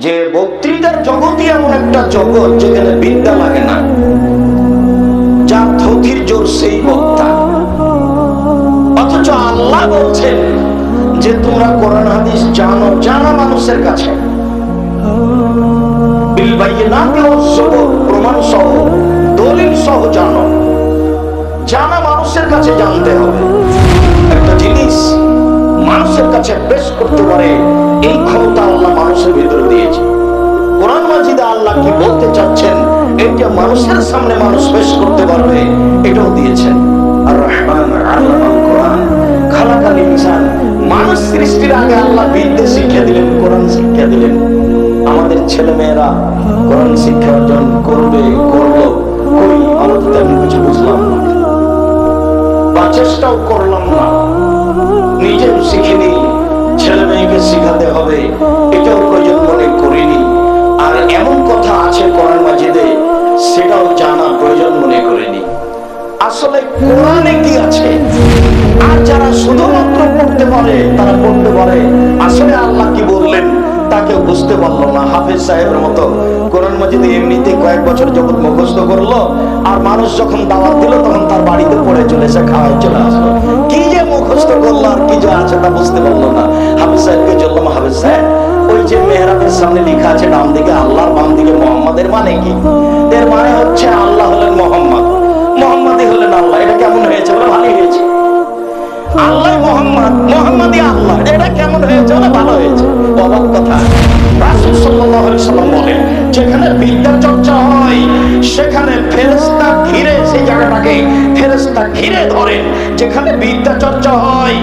যে বক্তৃতার জগতই এমন একটা জগৎ যেখানে বিদ্যা লাগে না যা থকির জোর সেই বক্তা। অথচ আল্লাহ বলছেন যে তোমরা কোরআন, হাদিস জানো, জানা মানুষের কাছে। প্রমাণ সহ, দলিল সহ জানো। জানা মানুষের কাছে জানতে হবে। একটা জিনিস মানুষের কাছে পেশ করতে পারে, এই ক্ষমতা আল্লাহ মানুষের সামনে মানুষ পেশ করতে পারবে, এটাও দিয়েছেন আর রহমান কোরআন। খালাকাল ইনসান, মানুষ সৃষ্টির আগে আল্লাহ বিদ্যে শিক্ষা দিলেন, কোরআন শিক্ষা দিলেন। আমাদের ছেলে মেয়েরা কোরআন শিক্ষা অর্জন করবে। পারে তারা পড়তে পারে আসলে আল্লাহ কি বললেন? তাকে বুঝতে পারল না। হাফিজ সাহেবের মতো কোরআন মাজিদে এমনিতে কয়েক বছর যখন মুখস্থ করল, আর মানুষ যখন দাওয়াত দিল, তখন তার বাড়িতে পড়ে চলে এসে চলে আসলো। কি যে মুখস্থ করল আর কি যে আছে তা বুঝতে পারল না। হাফিজ সাহেবকে চললাম হাফিজ সাহেব ওই যে মেহরাবের সামনে লেখা আছে, ডান দিকে আল্লাহর বাম দিকে মোহাম্মদের মানে কি? এর মানে হচ্ছে আল্লাহ হলেন মোহাম্মদ। এটা কেমন হয়েছে? বলে ভালো হয়েছে। অবাক কথা। রাসূল আলাইহি সাল্লাম যেখানে বিদ্যা চর্চা হয়, সেখানে ফেরেশতা ঘিরে সেই জায়গাটাকে ফেরেশতা ঘিরে ধরে যেখানে বিদ্যা চর্চা হয়,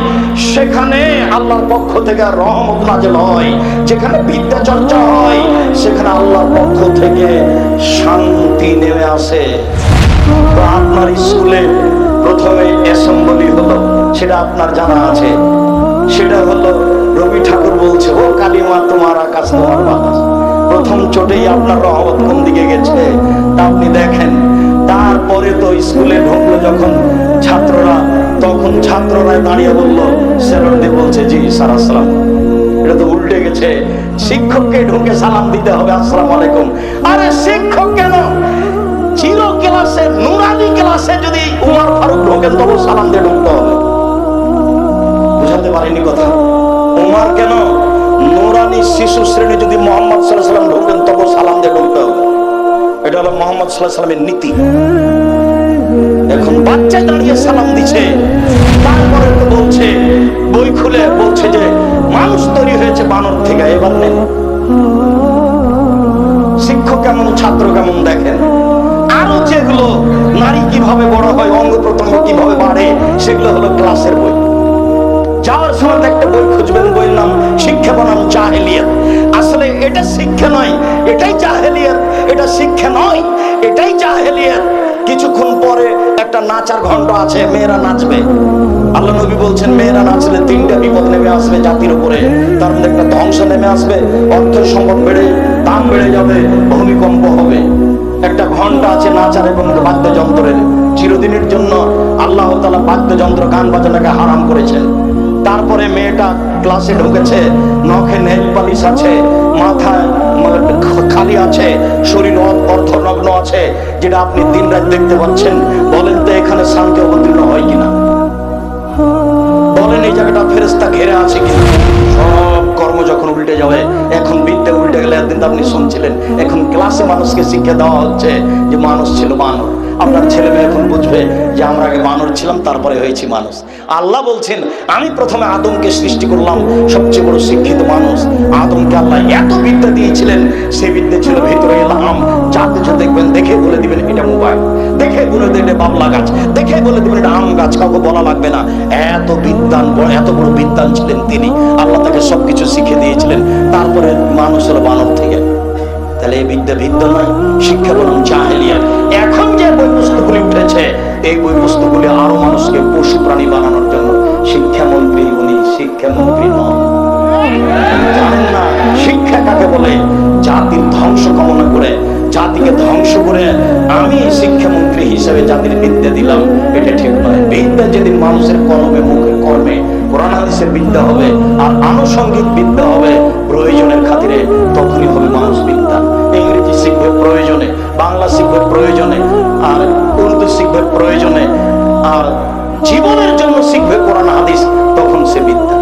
সেখানে আল্লাহর পক্ষ থেকে রহমত নাজেল হয়। যেখানে বিদ্যা চর্চা হয়, সেখানে আল্লাহর পক্ষ থেকে শান্তি নেমে আসে। তো আপনার স্কুলে প্রথমে অ্যাসেম্বলি হলো। সেটা আপনার জানা আছে। সেটা হলো রবি ঠাকুর বলছে, ও কালিমা, তোমার আকাশ, তোমার বাতাস। প্রথম চোটেই আপনার রহমত কোন দিকে গেছে? তা আপনি দেখেন। তারপরে তো স্কুলে ঢুকলো যখন ছাত্ররা, তখন ছাত্ররা দাঁড়িয়ে বলল স্যারদি বলছে, জি, স্যার, আসসালাম। এটা তো উল্টে গেছে। শিক্ষককে ঢুকে সালাম দিতে হবে, আসসালাম আলাইকুম। আরে শিক্ষক কেন? জিরো ক্লাসে, নুরানি ক্লাসে যদি উমর ফারুক ঢোকেন, তবু সালাম দিয়ে পারিনি কথা। উমর কেন? নুরানি শিশু শ্রেণি যদি মোহাম্মদ সাল্লাহ সাল্লাম ঢোকেন তবু সালাম দিয়ে ঢুকতে হবে। এটা হলো মোহাম্মদ সাল্লাহ সাল্লামের নীতি। এখন বাচ্চা দাঁড়িয়ে সালাম দিছে তারপরে তো বলছে, বই খুলে বলছে যে, মানুষ তৈরি হয়েছে বানর থেকে, এবার নেন। শিক্ষক কেমন, ছাত্র কেমন দেখেন? আরও যেগুলো নারী কীভাবে বড় হয় অঙ্গ প্রত্যঙ্গ কীভাবে বাড়ে, সেগুলো হলো ক্লাসের বই। জাহেলিয়াত। আসলে এটা শিক্ষা নয়, এটাই জাহেলিয়াত। এটা শিক্ষা নয়, এটাই জাহেলিয়াত। কিছুক্ষণ পরে একটা নাচার ঘন্ট আছে, মেয়েরা নাচবে। আল্লাহ নবী বলছেন, মেয়েরা নাচলে তিনটা বিপদ নেমে আসবে জাতির উপরে। তার মধ্যে একটা ধ্বংস নেমে আসবে অর্থ সম্পদ বেড়ে, দাম বেড়ে যাবে, ভূমিকম্প হবে। একটা ঘণ্টা আছে নাচার এবং বাদ্যযন্ত্রের। চিরদিনের জন্য আল্লাহ তালা বাদ্যযন্ত্র গান বাজনাকে হারাম করেছেন। তারপরে মেয়েটা ক্লাসে ঢুকেছে, নখে নেল পালিশ আছে, মাথায় খালি আছে, শরীর অর্ধনগ্ন আছে, যেটা আপনি দিন রাত দেখতে পাচ্ছেন। বলেন তো এখানে শান্তি অবতীর্ণ হয় কিনা? বলেন এই জায়গাটা ফেরেস্তা ঘেরে আছে কিনা? সব কর্ম যখন উল্টে যাবে, এখন বিদ্যা উল্টে গেলে একদিন আপনি শুনছিলেন, এখন ক্লাসে মানুষকে শিক্ষা দেওয়া হচ্ছে যে মানুষ ছিল বানর। আপনার ছেলে মেয়ে এখন বুঝবে যে আমরা আগে বানর ছিলাম, তারপরে হয়েছি মানুষ। আল্লাহ বলছেন, আমি প্রথমে আদমকে সৃষ্টি করলাম সবচেয়ে বড় শিক্ষিত মানুষ। আদমকে আল্লাহ এত বিদ্যা দিয়েছিলেন সেই বিদ্যা ছিল ভিতরে এলাম যা কিছু দেখবেন, দেখে বলে দিবেন, এটা মোবাইল। দেখে বলে দেবেন, এটা বাবলা গাছ। দেখে বলে দেবেন, এটা আম গাছ, কাউকে বলা লাগবে না। এত বিদ্যান এত বড় বিদ্যান ছিলেন তিনি। আল্লাহ তাকে সবকিছু শিখে দিয়েছিলেন। তারপরে মানুষ হলো বানর থেকে। তাহলে এই বিদ্যা বিদ্যা নয়। শিক্ষা বলুন চাহেলিয়া যে বই পুস্তকগুলি উঠেছে, এই বই পুস্তকগুলি আরও মানুষকে পশু প্রাণী বানানোর জন্য শিক্ষামন্ত্রী উনি, শিক্ষামন্ত্রী নন। শিক্ষা কাকে বলে? জাতির ধ্বংস কামনা করে, জাতিকে ধ্বংস করে আমি শিক্ষামন্ত্রী হিসেবে জাতির বিদ্যা দিলাম। এটা ঠিক নয়। বিদ্যা যেদিন মানুষের কলমে, মুখে, কর্মে বিদ্যা হবে আর আনুষঙ্গিক বিদ্যা হবে, প্রয়োজনের খাতিরে তখনই হবে শিখবে প্রয়োজনে আর জীবনের জন্য শিখবে কোরআন হাদিস তখন সে বিদ্যা